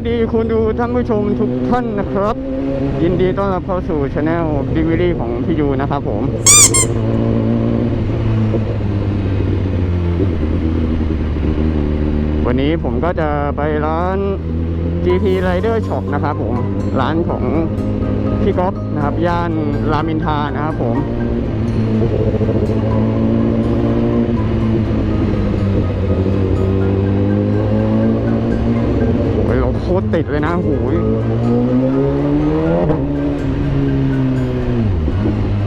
วัสดีคุณดูท่านผู้ชมทุกท่านนะครับ ยินดีต้อนรับเข้าสู่ช anel บิ๊กวิลี่ของพี่ยูนะครับผม วันนี้ผมก็จะไปร้าน GP Rider Shop นะครับผม ร้านของพี่ก๊อฟนะครับ ย่านรามอินทานะครับผม เลยนะโหูย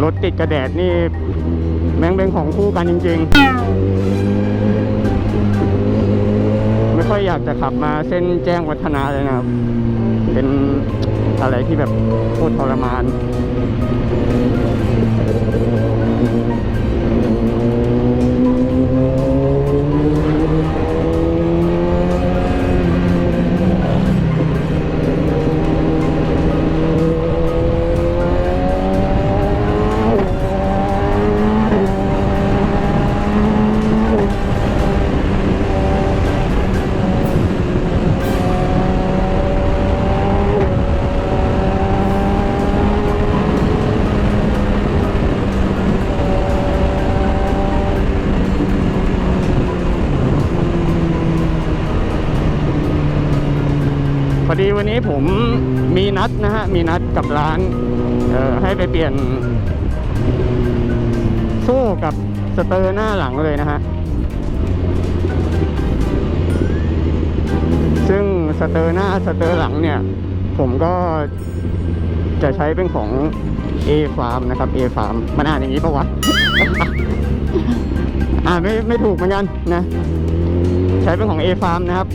รถติดกระแดดนี่ แม่งเป็นของคู่กันจริง ๆ ไม่ค่อยอยากจะขับมาเส้นแจ้งวัฒนาเลยนะครับ เป็นอะไรที่แบบโคตรทรมาน วันนี้ผมมีนัดนะฮะ มีนัดกับร้านให้ไปเปลี่ยน โซ่กับสเตอร์หน้าหลังเลยนะฮะ ซึ่งสเตอร์หน้าสเตอร์หลังเนี่ย ผมก็จะใช้เป็นของ A Farm นะครับ A Farm มันอ่านอย่างนี้ปะวะ อ่านไม่ไม่ถูกเหมือนกันนะ ใช้เป็นของ A Farm นะครับ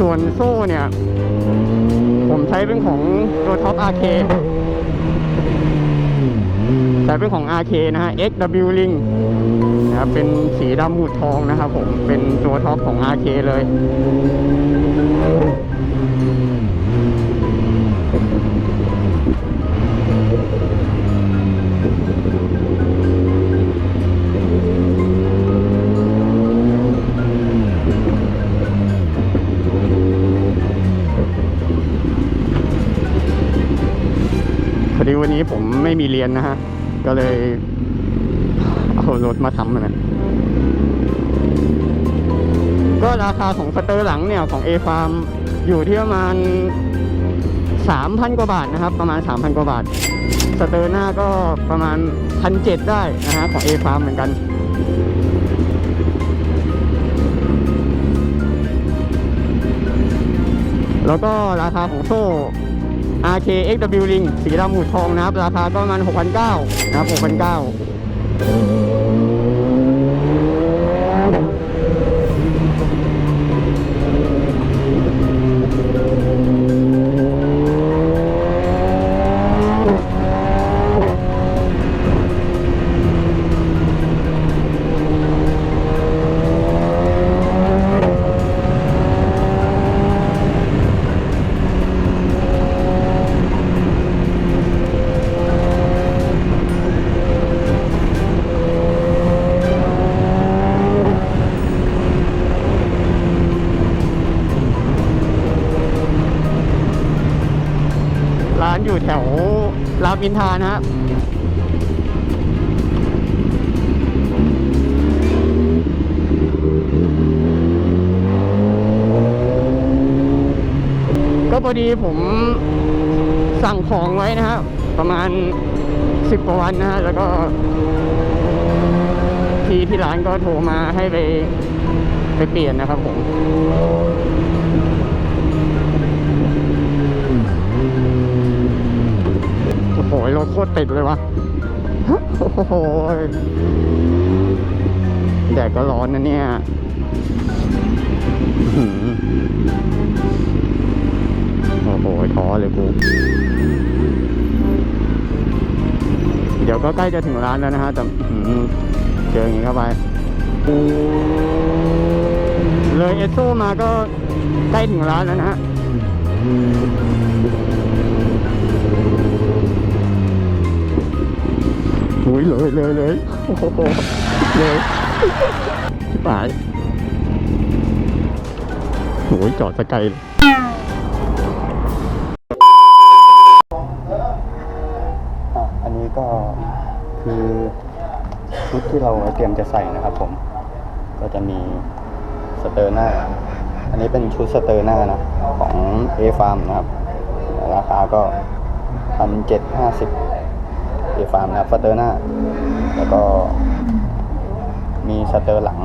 ส่วนโซ่เนี่ย ใช้เป็นของตัวท็อป RK ใช้เป็นของ RK นะฮะ XW Ring นะครับเป็นสีดำหมุดทองนะครับผมเป็นตัวท็อปของ RK เลย ไม่มีเรียนนะฮะ ก็เลยเอารถมาทำนะก็ราคาของสเตอร์หลังเนี่ยของ A Farm อยู่ที่ประมาณ 3,000 กว่าบาทนะครับ ประมาณ 3,000 กว่าบาท สเตอร์หน้าก็ประมาณ 1,700 ได้นะฮะของ A Farm เหมือนกันแล้วก็ราคาของโซ่ RK XW Ring สีดำหมุดทองนะครับ ราคาก็ประมาณ6,900นะครับ6,900 มินทานะฮะก็พอดีผมสั่งของไว้นะฮะประมาณสิบกว่าวันนะฮะแล้วก็พี่ที่ร้านก็โทรมาให้ไปไปเปลี่ยนนะครับผม ติดเลยวะโอ้โหแดดก็ร้อนนะเนี่ยโอ้โหท้อเลยกู เดี๋ยวก็ใกล้จะถึงร้านแล้วนะฮะแต่เจออย่างนี้เข้าไป เลยเอสโซมาก็ใกล้ถึงร้านแล้วนะฮะ อ้ยเลยเลยเลยเลยไปโอ้ยจอดสกายอันนี้ก็คือชุดที่เราเตรียมจะใส่นะครับผม ก็จะมีสเตอร์หน้า อันนี้เป็นชุดสเตอร์หน้านะของ A Farm นะครับ ราคาก็พันเจ็ดห้าสิบ A Farm นะครับสเตอร์หน้า แล้วก็มีสเตอร์หลัง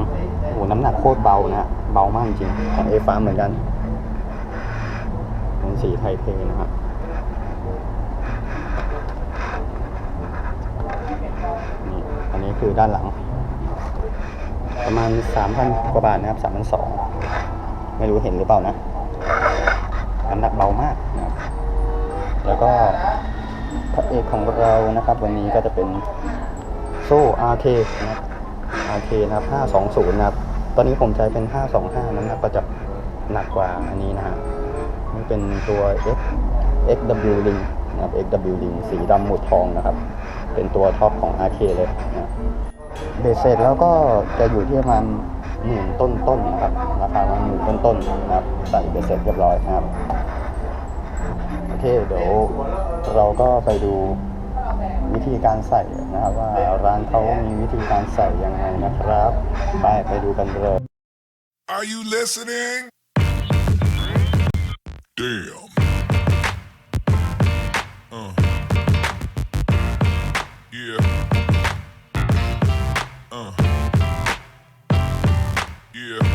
โอ้น้ำหนักโคตรเบานะฮะเบามากจริงของ A Farm เหมือนกันเป็นสีไทยเทนะครับนี่อันนี้คือด้านหลัง ประมาณ 3,000 กว่าบาทนะครับ3,200ไม่รู้เห็นหรือเปล่านะน้ำหนักเบามากนะครับแล้วก็ พระเอกของเรานะครับ วันนี้ก็จะเป็นโซ่ RK นะครับ RK นะครับ 520 นะครับ ตอนนี้ผมใช้เป็น 525 น้ำหนักก็จะหนักกว่าอันนี้นะฮะนี่เป็นตัว X XW Ring นะครับ XW Ring สีดำหมุดทองนะครับ เป็นตัวท็อปของ RK เลยนะเบสเสร็จแล้วก็จะอยู่ที่ประมาณหมื่นต้นๆนะครับ ราคาประมาณหมื่นต้นๆนะครับ ใส่เบสเสร็จเรียบร้อยนะครับ เคเดี๋ยวเราก็ไปดูวิธีการใส่นะครับว่าร้านเขามีวิธีการใส่ยังไงนะครับ ไปไปดูกันเลย Are you listening? Damn. Uh. Yeah. Uh. Yeah.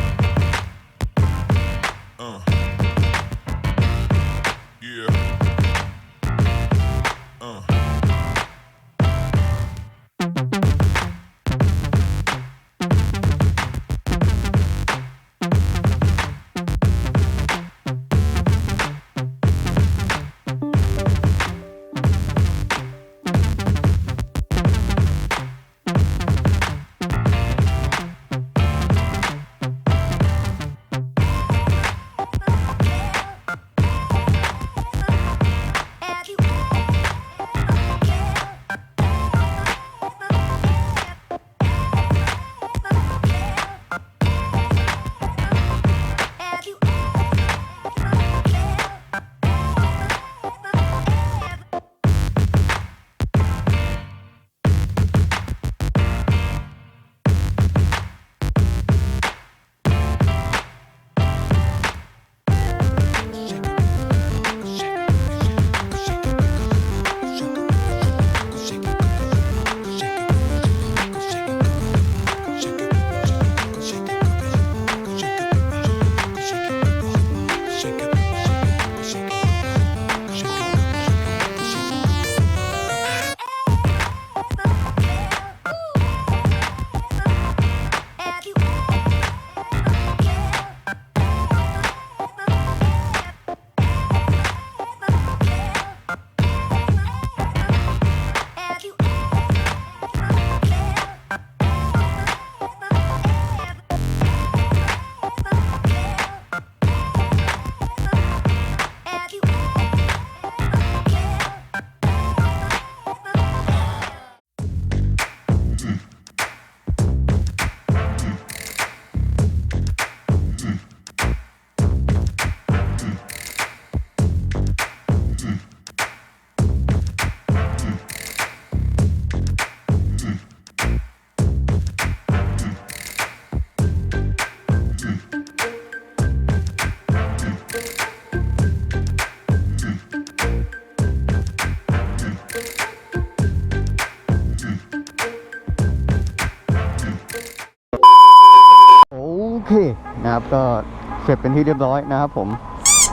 สร็จเป็นที่เรียบร้อยนะครับผม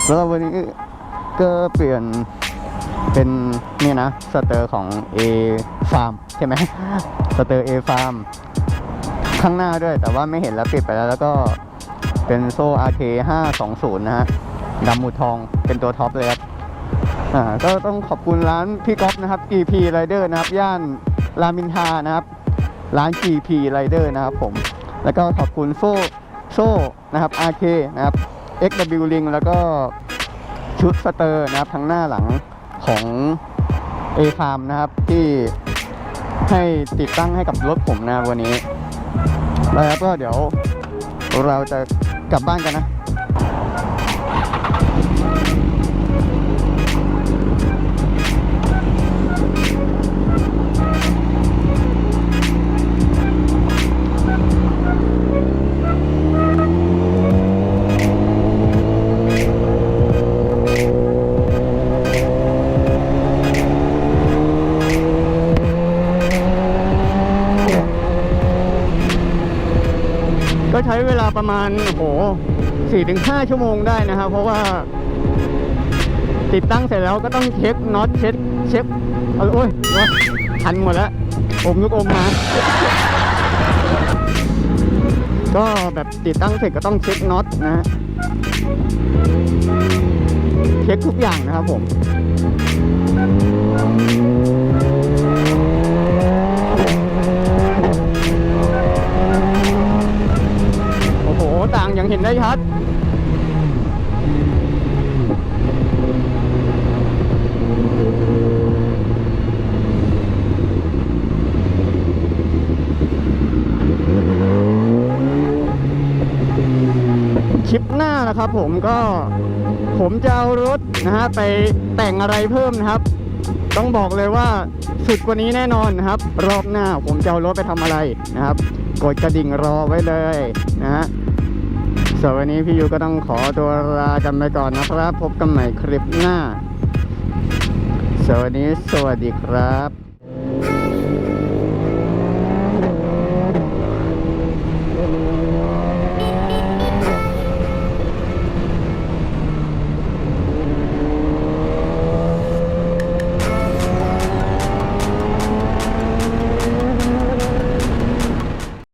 แล้ววันนี้ก็เปลี่ยนเป็นเนี่ยนะสเตอร์ของ A Farm ใช่ไหมสเตอร์ A Farm ข้างหน้าด้วยแต่ว่าไม่เห็นแล้วปิดไปแล้ว แล้วก็เป็นโซ่ RK 520 นะฮะดำหมูทองเป็นตัวท็อปเลยครับอ่าก็ต้องขอบคุณร้านพี่ก๊อฟนะครับ GP Rider นะครับ ย่านรามินทานะครับ ร้าน GP Rider นะครับผม แล้วก็ขอบคุณโซ่ โซ่นะครับ RK นะครับ XW Ring แล้วก็ชุดสเตอร์นะครับทั้งหน้าหลังของ A Farm นะครับที่ให้ติดตั้งให้กับรถผมนะวันนี้ แล้วก็เดี๋ยวเราจะกลับบ้านกันนะ ก็ใช้เวลาประมาณโอ้โหสี่ถึงห้าชั่วโมงได้นะครับ เพราะว่า ติดตั้งเสร็จแล้วก็ต้องเช็คน็อตเช็คเช็คออโอ้ยโอ๊ยทันหมดแล้วอมลูกอมมา ก็แบบติดตั้งเสร็จก็ต้องเช็คน็อตนะฮะเช็คทุกอย่างนะครับผมางอย่างเห็นได้ชัดคลิปหน้านะครับผมก็ผมจะเอารถนะฮะไปแต่งอะไรเพิ่มนะครับ ต้องบอกเลยว่าสุดกว่านี้แน่นอนนะครับ รอบหน้าผมจะเอารถไปทำอะไรนะครับ กดกระดิ่งรอไว้เลยนะฮะ ส่วนวันนี้พี่ยูก็ต้องขอตัวลากันไปก่อนนะครับ พบกันใหม่คลิปหน้าสวัสดีสวัสดีครับ